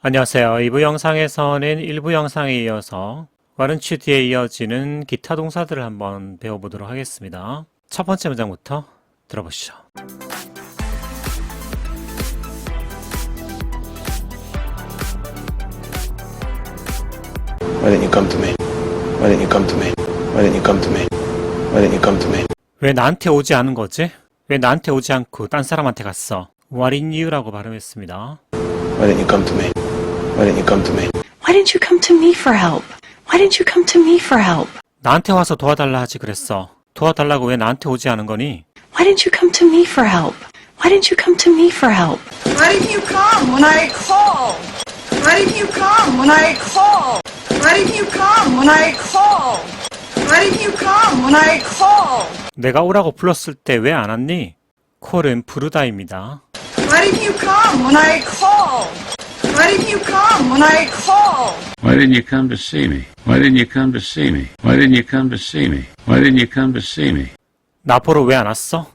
안녕하세요. 2부 영상에서는 1부 영상에 이어서 와른치 뒤에 이어지는 기타 동사들을 한번 배워보도록 하겠습니다. 첫 번째 문장부터 들어보시죠. Why didn't you come to me? Why didn't you come to me? Why didn't you come to me? Why didn't you come to me? 왜 나한테 오지 않은 거지? 왜 나한테 오지 않고 딴 사람한테 갔어? In you라고 발음했습니다. Why didn't you come to me? Why didn't you come to me? Why didn't you come to me for help? Why didn't you come to me for help? 나한테 와서 도와달라 하지 그랬어. 도와달라고 왜 나한테 오지 않은 거니? Why didn't you come to me for help? Why didn't you come to me for help? Why didn't you come when I called? Why didn't you come when I called? Why didn't you come when I called? Why didn't you come when I called? 내가 오라고 불렀을 때 왜 안 왔니? 콜은 부르다입니다. Why didn't you come when I called? Why didn't you come when I called? Why didn't you come to see me? Why didn't you come to see me? Why didn't you come to see me? Why didn't you come to see me? 나 보러 왜 안 왔어?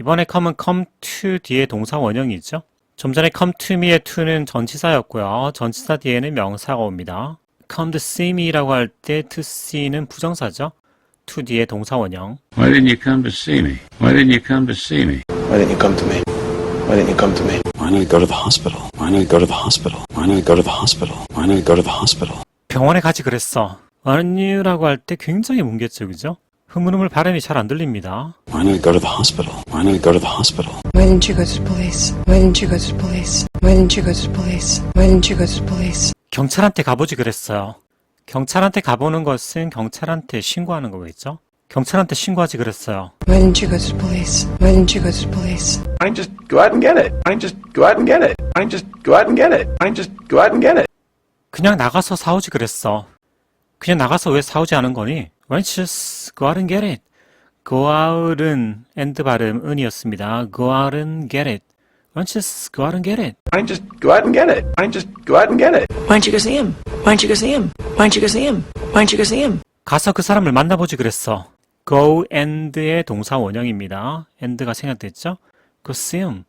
이번에 come은 come to 뒤에 동사 원형이죠. 좀 전에 come to me의 to는 전치사였고요. 전치사 뒤에는 명사가 옵니다. come to see me라고 할 때 to see는 부정사죠. to 뒤에 동사 원형. Why didn't you come to see me? Why didn't you come to see me? Why didn't you come to me? Why didn't you come to me? Why don't you go to the hospital? Why don't you go to the hospital? Why don't you go to the hospital? Why don't you go to the hospital? 병원에 가지 그랬어. you라고 할 때 굉장히 문개적이죠. 흐물흐물 발음이 잘 안 들립니다. Why don't you go to the hospital? Why don't you go to the hospital? Why didn't you go to the police? Why didn't you go to the police? Why didn't you go to the police? Why didn't you go to the police? 경찰한테 가보지 그랬어요. 경찰한테 가보는 것은 경찰한테 신고하는 거겠죠? 경찰한테 신고하지 그랬어요. Why didn't you go to the police? Why didn't you go to the police? You just go out and get it? You just go out and get it? You just go out and get it? Why don't you just go out and get it? 그냥 나가서 사오지 그랬어. 그냥 나가서 왜 사오지 않은 거니? Why don't you just go out and get it? Go out은 and 발음 은이었습니다. Go out and get it. Why don't you just go out and get it? Why don't you just go out and get it? Why don't you just go out and get it? Why don't you go see him? Why don't you go see him? Why don't you go see him? Why don't you go see him? 가서 그 사람을 만나보지 그랬어. Go and의 동사 원형입니다. and가 생략됐죠? Go see him.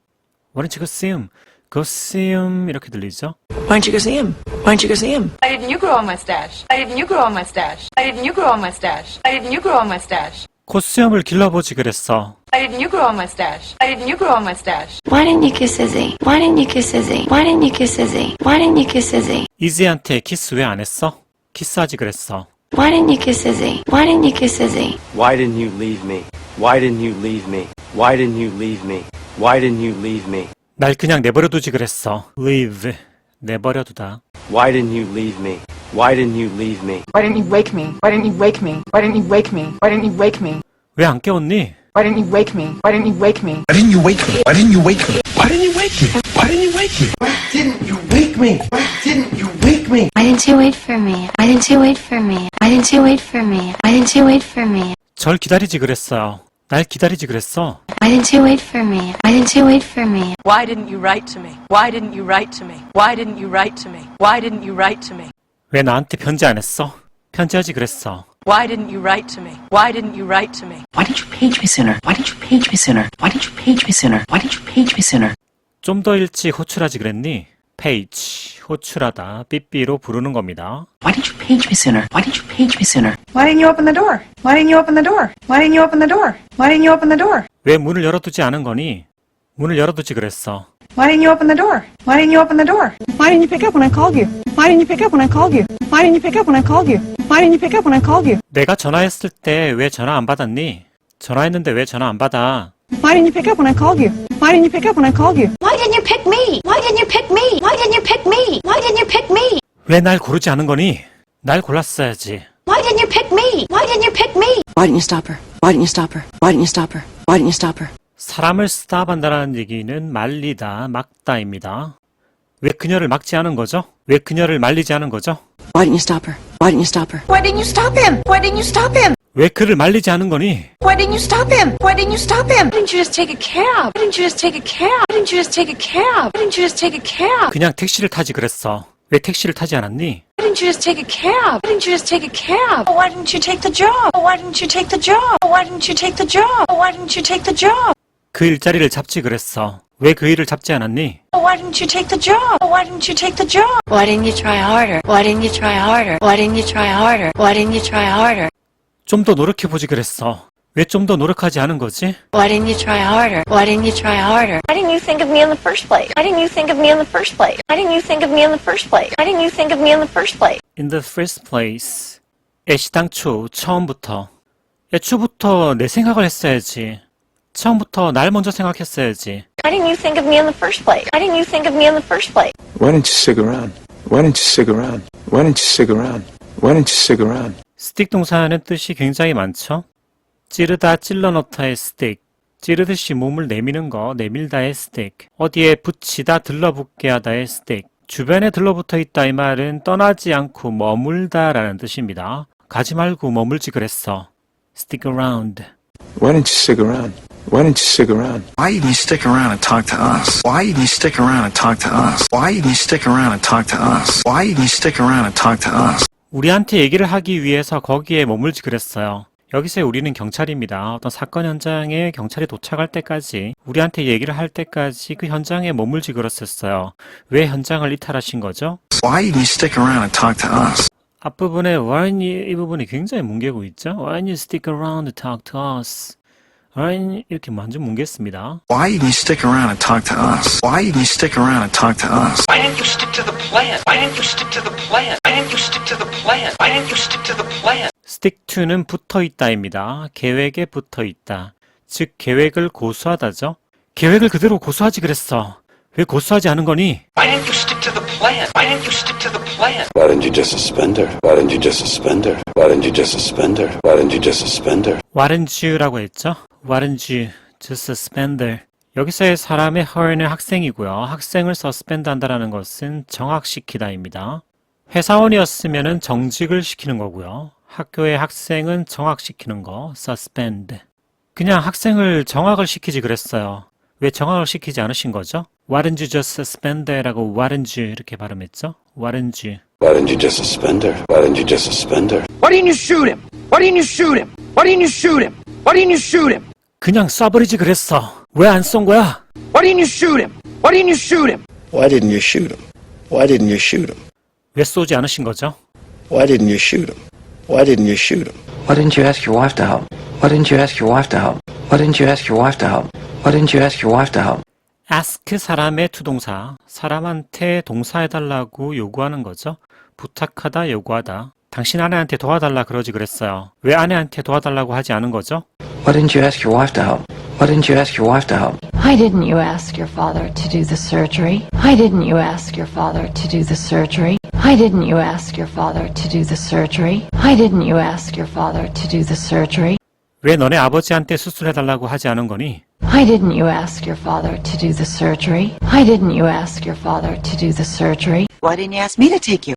Why don't you go see him? Go see him 이렇게 들리죠? Why don't you go see him? Why don't you go see him? Why didn't you grow a mustache? Why didn't you grow a mustache? Why didn't you grow a mustache? Why didn't you grow a mustache? 코수염을 길러보지 그랬어. Why didn't you grow a mustache? Why didn't you grow a mustache? Why didn't you kiss Izzy? Why didn't you kiss Izzy? Why didn't you kiss Izzy? Why didn't you kiss Izzy? 이지한테 키스 왜 안 했어? 키스하지 그랬어. Why didn't you kiss Izzy? Why didn't you kiss Izzy? Why didn't you leave me? Why didn't you leave me? Why didn't you leave me? Why didn't you leave me? 날 그냥 내버려두지 그랬어. leave. 내버려두다. Why didn't you leave me? Why didn't you leave me? Why didn't you wake me? Why didn't you wake me? Why didn't you wake me? Why didn't you wake me? 왜 안 깨웠니? Why didn't you wake me? Why didn't you wake me? Why didn't you wake me? Why didn't you wake me? Why didn't you wake me? Why didn't you wake me? Why didn't you wake me? Why didn't you wake me? Why didn't you wait for me? Why didn't you wait for me? Why didn't you wait for me? Why didn't you wait for me? 절 기다리지 그랬어요. 날 기다리지 그랬어. Why didn't you wait for me? Why didn't you wait for me? Why didn't you write to me? Why didn't you write to me? Why didn't you write to me? Why didn't you write to me? 왜 나한테 편지 안 했어? 편지하지 그랬어. Why didn't you write to me? Why didn't you write to me? Why didn't you page me sooner? Why didn't you page me sooner? Why didn't you page me sooner? Why didn't you page me sooner? 좀 더 일찍 호출하지 그랬니? page. 호출하다. 삐삐로 부르는 겁니다. Why didn't you page me sooner? Why didn't you page me sooner? Why didn't you open the door? Why didn't you open the door? Why didn't you open the door? Why didn't you open the door? 왜 문을 열어두지 않은 거니? 문을 열어두지 그랬어. Why didn't you open the door? Why didn't you open the door? Why didn't you pick up when I called you? Why didn't you pick up when I called you? Why didn't you pick up when I called you? Why didn't you pick up when I called you? 내가 전화했을 때 왜 전화 안 받았니? 전화했는데 왜 전화 안 받아? Why didn't you pick up when I called you? Why didn't you pick up when I called you? Why didn't you pick me? Why didn't you pick me? Why didn't you pick me? Why didn't you pick me? 왜 날 고르지 않은 거니? 날 골랐어야지. Why didn't you pick me? Why didn't you pick me? Why didn't you stop her? Why didn't you stop her? Why didn't you stop her? Why didn't you stop her? 사람을 스탑한다는 얘기는 말리다, 막다입니다. 왜 그녀를 막지 않은 거죠? 왜 그녀를 말리지 않은 거죠? Why didn't you stop her? Why didn't you stop her? Why didn't you stop him? Why didn't you stop him? 왜 그를 말리지 않은 거니? Why didn't you stop him? Why didn't you stop him? Why didn't you just take a cab? Why didn't you just take a cab? Why didn't you just take a cab? Why didn't you just take a cab? 그냥 택시를 타지 그랬어. 왜 택시를 타지 않았니? Why didn't you just take a cab? Why didn't you just take a cab? Why didn't you take the job? Why didn't you take the job? Why didn't you take the job? Why didn't you take the job? 그 일자리를 잡지 그랬어. 왜 그 일을 잡지 않았니? Why didn't you take the job? Why didn't you take the job? Why didn't you try harder? Why didn't you try harder? Why didn't you try harder? Why didn't you try harder? 좀 더 노력해보지 그랬어. 왜 좀 더 노력하지 않은 거지? Why didn't you try harder? Why didn't you try harder? Why didn't you think of me in the first place? Why didn't you think of me in the first place? Why didn't you think of me in the first place? Why didn't you think of me in the first place? In the first place. 애시당초, 처음부터. 애초부터 내 생각을 했어야지. 처음부터 날 먼저 생각했어야지. Why didn't you think of me in the first place? Why didn't you think of me in the first place? Why didn't you stick around? Why didn't you stick around? Why didn't you stick around? Why didn't you stick around? 스틱 동사는 뜻이 굉장히 많죠. 찌르다 찔러 넣다의 스틱. 찌르듯이 몸을 내미는 거, 내밀다의 스틱. 어디에 붙이다 들러붙게 하다의 스틱. 주변에 들러붙어 있다 이 말은 떠나지 않고 머물다라는 뜻입니다. 가지 말고 머물지 그랬어. stick around. Why didn't you stick around? Why didn't you stick around? Why didn't you stick around and talk to us? Why didn't you stick around and talk to us? Why didn't you stick around and talk to us? Why didn't you stick around and talk to us? 우리한테 얘기를 하기 위해서 거기에 머물지 그랬어요. 여기서 우리는 경찰입니다. 어떤 사건 현장에 경찰이 도착할 때까지 우리한테 얘기를 할 때까지 그 현장에 머물지 그랬었어요. 왜 현장을 이탈하신 거죠? Why didn't you stick around and talk to us? 앞부분에 why didn't you 이 부분이 굉장히 뭉개고 있죠. Why didn't you stick around to talk to us? Why you 이렇게 완전 뭉갰습니다. Why didn't you stick around and talk to us? Why didn't you stick around and talk to us? Why didn't you stick to the plan? Why didn't you stick to the plan? Why didn't you stick to the plan? Why didn't you stick to the plan? stick to는 붙어 있다입니다. 계획에 붙어 있다. 즉 계획을 고수하다죠. 계획을 그대로 고수하지 그랬어. 왜 고수하지 않은 거니? Why didn't you stick to the plan? Why didn't you stick to the plan? Why didn't you just suspend her? Why didn't you just suspend her? Why didn't you just suspend her? Why didn't you just suspend her? Warn't you라고 했죠. Warn't you just suspender. 여기서의 사람의 her는 학생이고요. 학생을 suspend 한다라는 것은 정학시키다입니다. 회사원이었으면 정직을 시키는 거고요. 학교의 학생은 정학시키는 거, suspend. 그냥 학생을 정학을 시키지 그랬어요. 왜 정학을 시키지 않으신 거죠? Warn't you just suspend라고 warn't you 이렇게 발음했죠? Warn't you. Why didn't you just suspend her? Why didn't you just suspend her? Why didn't you shoot him? Why didn't you shoot him? Why didn't you shoot him? Why didn't you shoot him? 그냥 쏴버리지 그랬어. 왜 안 쏜 거야? Why didn't you shoot him? Why didn't you shoot him? Why didn't you shoot him? Why didn't you shoot him? 왜 쏘지 않으신 거죠? Why didn't you shoot him? Why didn't you shoot him? Why didn't you ask your wife to help? Why didn't you ask your wife to help? Why didn't you ask your wife to help? Why didn't you ask your wife to help? Ask 사람의 투동사, 사람한테 동사해달라고 요구하는 거죠. 부탁하다, 요구하다. 당신 아내한테 도와달라 그러지 그랬어요. 왜 아내한테 도와달라고 하지 않은 거죠? Why didn't you ask your wife to help? Why didn't you ask your wife to help? Why didn't you ask your father to do the surgery? Why didn't you ask your father to do the surgery? Why didn't you ask your father to do the surgery? Why didn't you ask your father to do the surgery? 왜 너네 아버지한테 수술해달라고 하지 않은 거니? Why didn't you ask your father to do the surgery? Why didn't you ask your father to do the surgery? Why didn't you ask me to take you?